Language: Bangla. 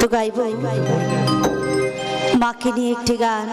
তো গাইব মাকে নিয়ে একটি গান